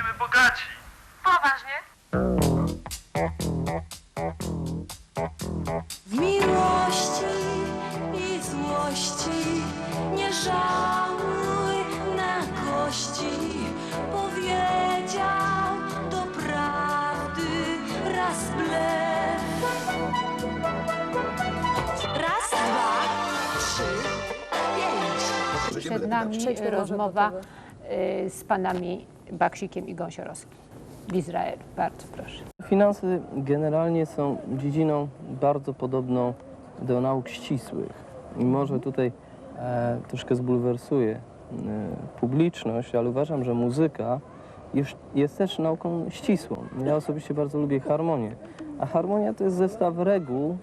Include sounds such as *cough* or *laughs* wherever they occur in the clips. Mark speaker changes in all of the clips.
Speaker 1: będziemy bogaci.
Speaker 2: Poważnie?
Speaker 3: W miłości i złości nie żałuj na kości. Powiedział do prawdy raz blef. Raz, dwa, trzy, pięć.
Speaker 4: Przed nami rozmowa z panami Baksikiem i Gąsiorowskim w Izraelu. Bardzo proszę.
Speaker 5: Finanse generalnie są dziedziną bardzo podobną do nauk ścisłych. I może tutaj e, troszkę zbulwersuje e, publiczność, ale uważam, że muzyka jest, jest też nauką ścisłą. Ja osobiście bardzo lubię harmonię. A harmonia to jest zestaw reguł,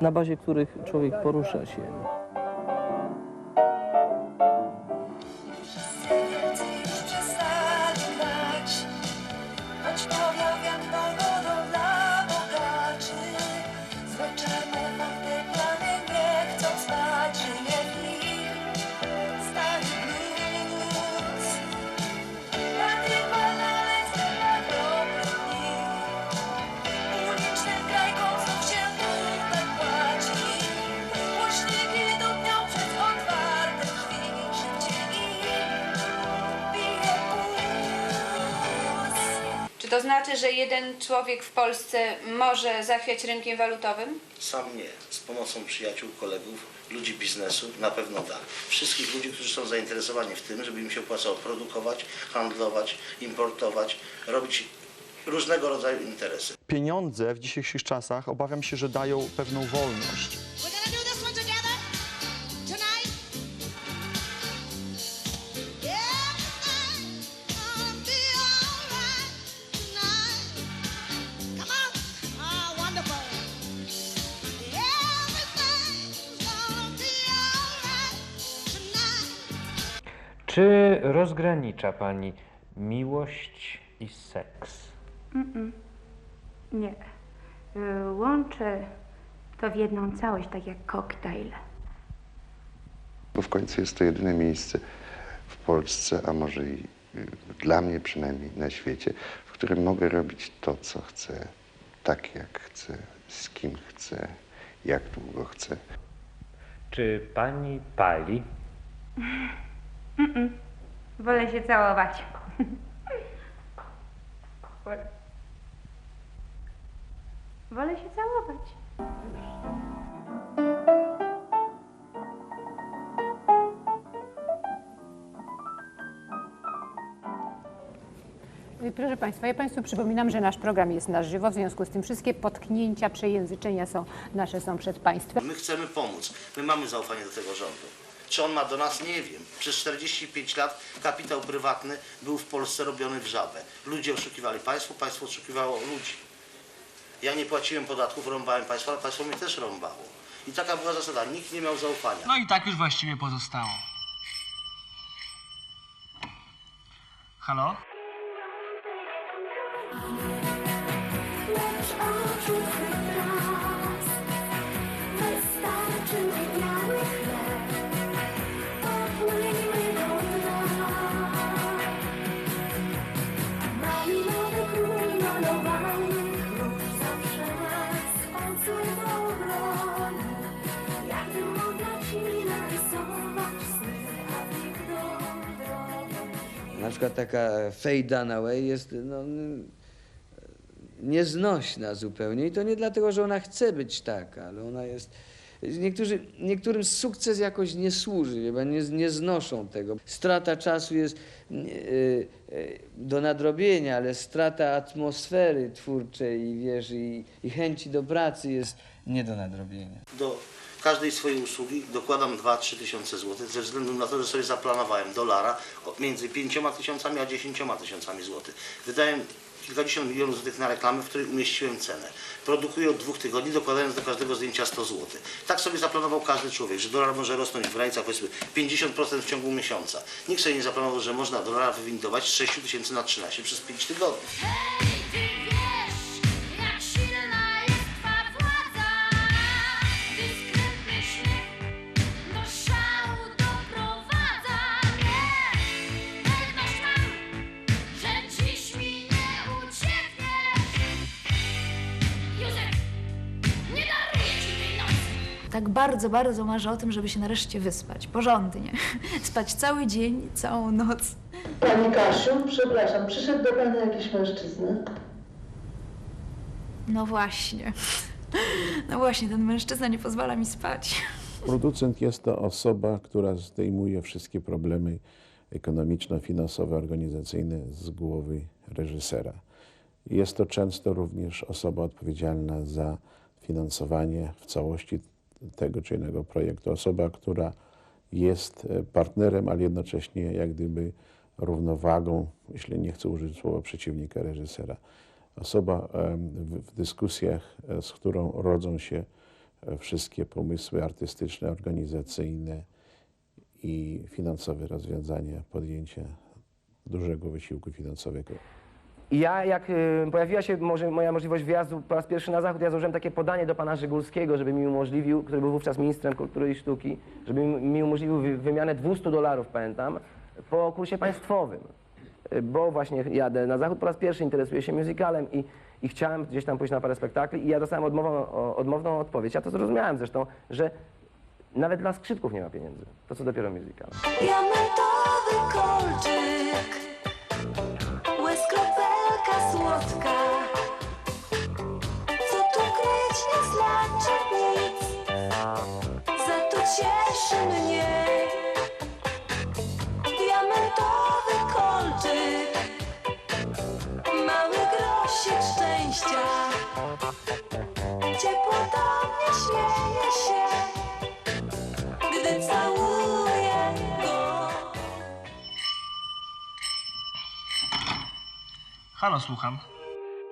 Speaker 5: na bazie których człowiek porusza się.
Speaker 6: To znaczy, że jeden człowiek w Polsce może zachwiać rynkiem walutowym?
Speaker 7: Sam nie. Z pomocą przyjaciół, kolegów, ludzi biznesu na pewno da. Wszystkich ludzi, którzy są zainteresowani w tym, żeby im się opłacało produkować, handlować, importować, robić różnego rodzaju interesy.
Speaker 8: Pieniądze w dzisiejszych czasach obawiam się, że dają pewną wolność.
Speaker 9: Czy rozgranicza Pani miłość i seks?
Speaker 2: Nie. Y, Łączę to w jedną całość, tak jak koktajl.
Speaker 10: Bo w końcu jest to jedyne miejsce w Polsce, a może i y, dla mnie przynajmniej na świecie, w którym mogę robić to, co chcę, tak jak chcę, z kim chcę, jak długo chcę.
Speaker 9: Czy Pani pali? *laughs*
Speaker 2: Wolę się całować. Wolę. Wolę się całować.
Speaker 4: Y, Proszę Państwa, ja Państwu przypominam, że nasz program jest na żywo, w związku z tym wszystkie potknięcia, przejęzyczenia są nasze są przed Państwem.
Speaker 7: My chcemy pomóc. My mamy zaufanie do tego rządu. Czy on ma do nas? Nie wiem. Przez 45 lat kapitał prywatny był w Polsce robiony w żabę. Ludzie oszukiwali państwo, państwo oszukiwało ludzi. Ja nie płaciłem podatków, rąbałem państwo, ale państwo mnie też rąbało. I taka była zasada. Nikt nie miał zaufania.
Speaker 1: No i tak już właściwie pozostało. Halo?
Speaker 3: Lecz oczu
Speaker 11: przykład taka Faye Dunaway jest no, nieznośna zupełnie i to nie dlatego, że ona chce być taka, ale ona jest... Niektórzy, niektórym sukces jakoś nie służy, pan, nie, nie znoszą tego. Strata czasu jest y, y, do nadrobienia, ale strata atmosfery twórczej i, wiesz, i, i chęci do pracy jest nie do nadrobienia.
Speaker 7: do każdej swojej usługi dokładam 2-3 tysiące złotych ze względu na to, że sobie zaplanowałem dolara między 5 tysiącami a 10 tysiącami złotych. Wydałem kilkadziesiąt milionów złotych na reklamę, w której umieściłem cenę. Produkuję od dwóch tygodni, dokładając do każdego zdjęcia 100 złotych. Tak sobie zaplanował każdy człowiek, że dolar może rosnąć w granicach powiedzmy 50% w ciągu miesiąca. Nikt sobie nie zaplanował, że można dolara wywindować z 6 tysięcy na 13 przez 5 tygodni.
Speaker 12: Tak bardzo, bardzo marzę o tym, żeby się nareszcie wyspać. Porządnie. *laughs* Spać cały dzień, całą noc.
Speaker 13: Pani Kasiu, przepraszam, przyszedł do Pani jakiś mężczyzna?
Speaker 12: No właśnie. *laughs* No właśnie, ten mężczyzna nie pozwala mi spać. *laughs*
Speaker 14: Producent jest to osoba, która zdejmuje wszystkie problemy ekonomiczno-finansowe, organizacyjne z głowy reżysera. Jest to często również osoba odpowiedzialna za finansowanie w całości tego czy innego projektu. Osoba, która jest e, partnerem, ale jednocześnie jak gdyby równowagą, jeśli nie chcę użyć słowa przeciwnika reżysera. Osoba w dyskusjach, e, z którą rodzą się e, wszystkie pomysły artystyczne, organizacyjne i finansowe rozwiązania podjęcia dużego wysiłku finansowego.
Speaker 15: I ja, jak y, pojawiła się może moja możliwość wyjazdu po raz pierwszy na zachód, ja złożyłem takie podanie do pana Żygulskiego, żeby mi umożliwił, który był wówczas ministrem kultury i sztuki, żeby mi, umożliwił wy, wymianę 200 dolarów, pamiętam, po kursie państwowym. Y, Bo właśnie jadę na zachód po raz pierwszy, interesuję się musicalem i, i chciałem gdzieś tam pójść na parę spektakli i ja dostałem odmową, o- odmowną odpowiedź. Ja to zrozumiałem zresztą, że nawet dla skrzypków nie ma pieniędzy. To co dopiero musical.
Speaker 3: Cieszy mnie. Diamentowy kolczyk, mały grosik szczęścia. Ciepło do mnie śmieje się gdy całuję go.
Speaker 1: Halo, słucham.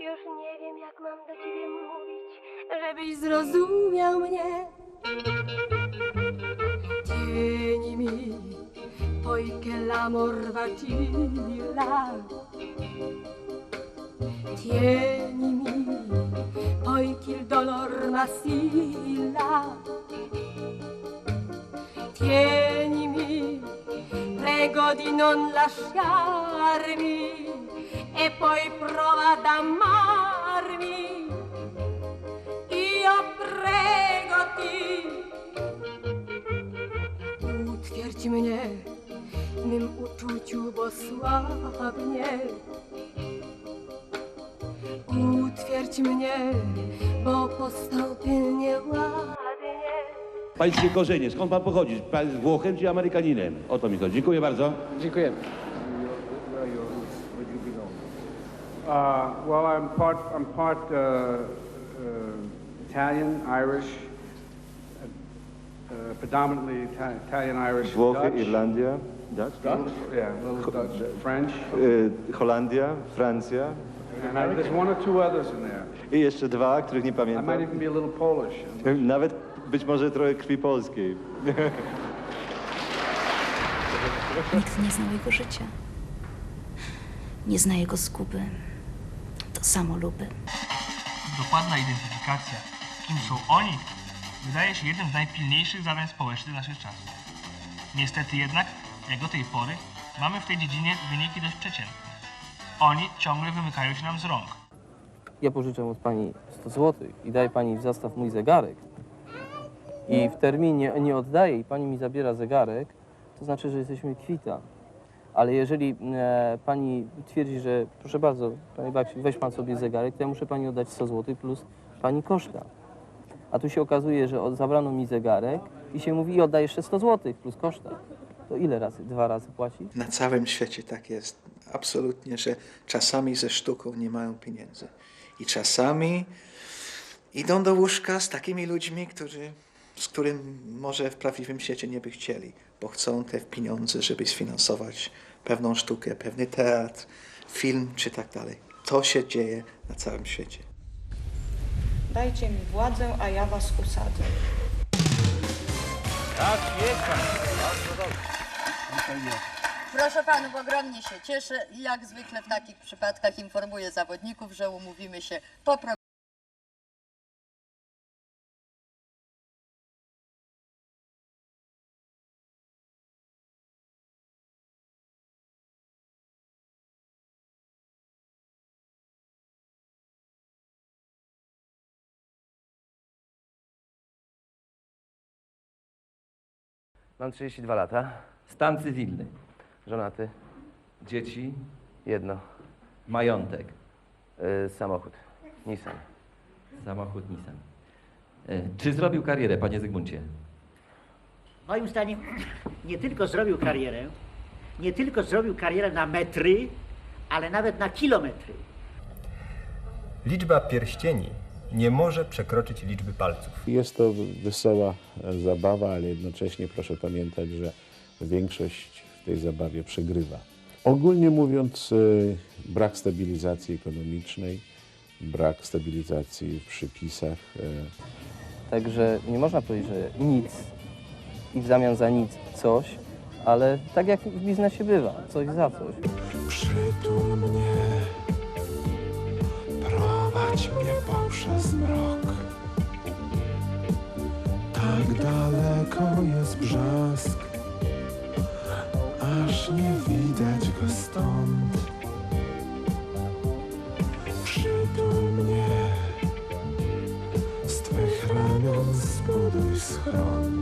Speaker 3: Już nie wiem, jak mam do ciebie mówić, żebyś zrozumiał mnie. Tieni mi, poiché l'amor vacilla. Tieni mi, poiché il dolor m'assilla. Tienimi, prego di non lasciarmi e poi prova ad amarmi. Io prego ti, utwierdź mnie mym uczuciu, bo słabnie. Utwierdź mnie, bo postąpię nieładnie.
Speaker 16: Pańskie korzenie, skąd pan pochodzi? Pan jest Włochem czy Amerykaninem? O to mi chodzi. Dziękuję bardzo.
Speaker 11: Dziękuję.
Speaker 17: Uh, well, I'm part, I'm part uh, uh, Italian, Irish, uh, predominantly Italian, Irish,
Speaker 18: Włochy,
Speaker 17: Dutch.
Speaker 18: Irlandia, Dutch?
Speaker 17: Dutch? Yeah, a little Dutch, French.
Speaker 18: Y, Holandia, Francja
Speaker 17: And I, there's one or two others in there.
Speaker 18: i jeszcze dwa, których nie
Speaker 17: I might
Speaker 18: pamiętam.
Speaker 17: even be a little Polish.
Speaker 18: Nawet być może trochę krwi polskiej.
Speaker 19: Nikt nie znał jego życia. Nie zna jego zguby. To samoluby.
Speaker 1: Dokładna identyfikacja, kim są oni, wydaje się jednym z najpilniejszych zadań społecznych naszych czasów. Niestety jednak, jak do tej pory, mamy w tej dziedzinie wyniki dość przeciętne. Oni ciągle wymykają się nam z rąk.
Speaker 5: Ja pożyczę od pani 100 zł i daję pani w zastaw mój zegarek i w terminie nie oddaję i pani mi zabiera zegarek, to znaczy, że jesteśmy kwita. Ale jeżeli e, pani twierdzi, że proszę bardzo, panie Baksiu, weź pan sobie zegarek, to ja muszę pani oddać 100 zł plus pani koszta. A tu się okazuje, że zabrano mi zegarek i się mówi i oddaj jeszcze 100 zł plus koszta. To ile razy? Dwa razy płaci?
Speaker 20: Na całym świecie tak jest. Absolutnie, że czasami ze sztuką nie mają pieniędzy. I czasami idą do łóżka z takimi ludźmi, którzy, z którym może w prawdziwym świecie nie by chcieli, bo chcą te pieniądze, żeby sfinansować pewną sztukę, pewny teatr, film czy tak dalej. To się dzieje na całym świecie.
Speaker 21: Dajcie mi władzę, a ja was usadzę.
Speaker 9: Tak, jest pan. Bardzo dobrze.
Speaker 22: Proszę panów, ogromnie się cieszę i jak zwykle w takich przypadkach informuję zawodników, że umówimy się po
Speaker 15: Mam 32 lata.
Speaker 23: Stan cywilny.
Speaker 15: Żonaty.
Speaker 23: Dzieci.
Speaker 15: Jedno.
Speaker 23: Majątek.
Speaker 15: Y, samochód. Nissan.
Speaker 23: Samochód Nissan. E, Czy zrobił karierę, panie Zygmuncie?
Speaker 24: Moim zdaniem nie tylko zrobił karierę, nie tylko zrobił karierę na metry, ale nawet na kilometry.
Speaker 25: Liczba pierścieni nie może przekroczyć liczby palców.
Speaker 14: Jest to wesoła e, zabawa, ale jednocześnie proszę pamiętać, że większość w tej zabawie przegrywa. Ogólnie mówiąc, e, brak stabilizacji ekonomicznej, brak stabilizacji w przypisach. e,
Speaker 5: Także nie można powiedzieć, że nic i w zamian za nic coś, ale tak jak w biznesie bywa, coś za coś.
Speaker 26: Przytul mnie, prowadź mnie poprzez jest brzask, aż nie widać go stąd. Przytul mnie, z twych ramion zbuduj schron.